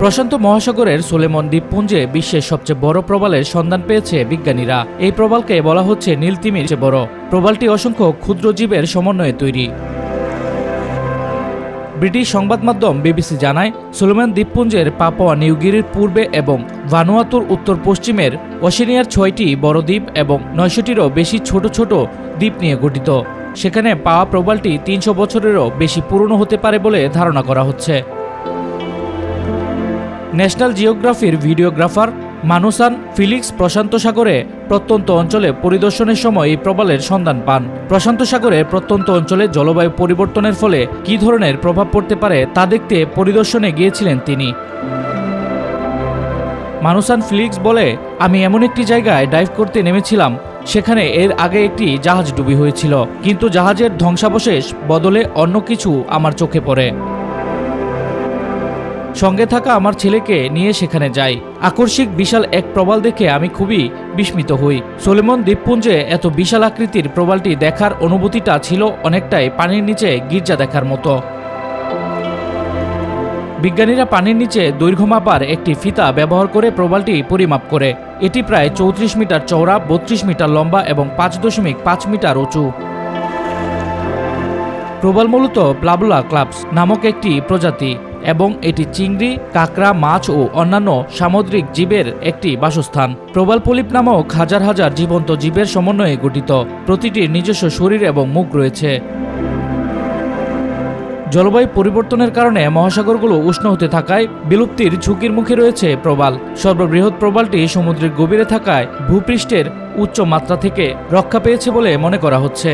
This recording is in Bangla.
প্রশান্ত মহাসাগরের সোলেমন দ্বীপপুঞ্জে বিশ্বের সবচেয়ে বড় প্রবালের সন্ধান পেয়েছে বিজ্ঞানীরা। এই প্রবালকে বলা হচ্ছে নীলতিমির বড়। প্রবালটি অসংখ্য ক্ষুদ্র জীবের সমন্বয়ে তৈরি। ব্রিটিশ সংবাদ মাধ্যম বিবিসি জানায়, সোলোমান দ্বীপপুঞ্জের পাপোয়া নিউগিরির পূর্বে এবং ভানুয়াতুর উত্তর পশ্চিমের ওশেনিয়ার ছয়টি বড় দ্বীপ এবং নয়শোটিরও বেশি ছোট ছোট দ্বীপ নিয়ে গঠিত। সেখানে পাওয়া প্রবালটি তিনশো বছরেরও বেশি পুরনো হতে পারে বলে ধারণা করা হচ্ছে। ন্যাশনাল জিওগ্রাফির ভিডিওগ্রাফার মানুসান ফিলিক্স প্রশান্ত সাগরে প্রত্যন্ত অঞ্চলে পরিদর্শনের সময় এই প্রবালের সন্ধান পান। প্রশান্ত সাগরে প্রত্যন্ত অঞ্চলে জলবায়ু পরিবর্তনের ফলে কী ধরনের প্রভাব পড়তে পারে তা দেখতে পরিদর্শনে গিয়েছিলেন তিনি। মানুসান ফিলিক্স বলে, আমি এমন একটি জায়গায় ডাইভ করতে নেমেছিলাম, সেখানে এর আগে একটি জাহাজ ডুবি হয়েছিল, কিন্তু জাহাজের ধ্বংসাবশেষ বদলে অন্য কিছু আমার চোখে পড়ে। সঙ্গে থাকা আমার ছেলেকে নিয়ে সেখানে যাই। আকস্মিক বিশাল এক প্রবাল দেখে আমি খুবই বিস্মিত হই। সোলেমন দ্বীপপুঞ্জে এত বিশাল আকৃতির প্রবালটি দেখার অনুভূতিটা ছিল অনেকটাই পানির নিচে গির্জা দেখার মতো। বিজ্ঞানীরা পানির নিচে দৈর্ঘ্য মাপার একটি ফিতা ব্যবহার করে প্রবালটি পরিমাপ করে। এটি প্রায় চৌত্রিশ মিটার চওড়া, বত্রিশ মিটার লম্বা এবং পাঁচ দশমিক পাঁচ মিটার উঁচু। প্রবাল মূলত প্লাবলা ক্লাবস নামক একটি প্রজাতি এবং এটি চিংড়ি, কাঁকড়া, মাছ ও অন্যান্য সামুদ্রিক জীবের একটি বাসস্থান। প্রবাল পলিপ নামক হাজার হাজার জীবন্ত জীবের সমন্বয়ে গঠিত। প্রতিটির নিজস্ব শরীর এবং মুখ রয়েছে। জলবায়ু পরিবর্তনের কারণে মহাসাগরগুলো উষ্ণ হতে থাকায় বিলুপ্তির ঝুঁকির মুখে রয়েছে প্রবাল। সর্ববৃহৎ প্রবালটি সমুদ্রের গভীরে থাকায় ভূপৃষ্ঠের উচ্চ মাত্রা থেকে রক্ষা পেয়েছে বলে মনে করা হচ্ছে।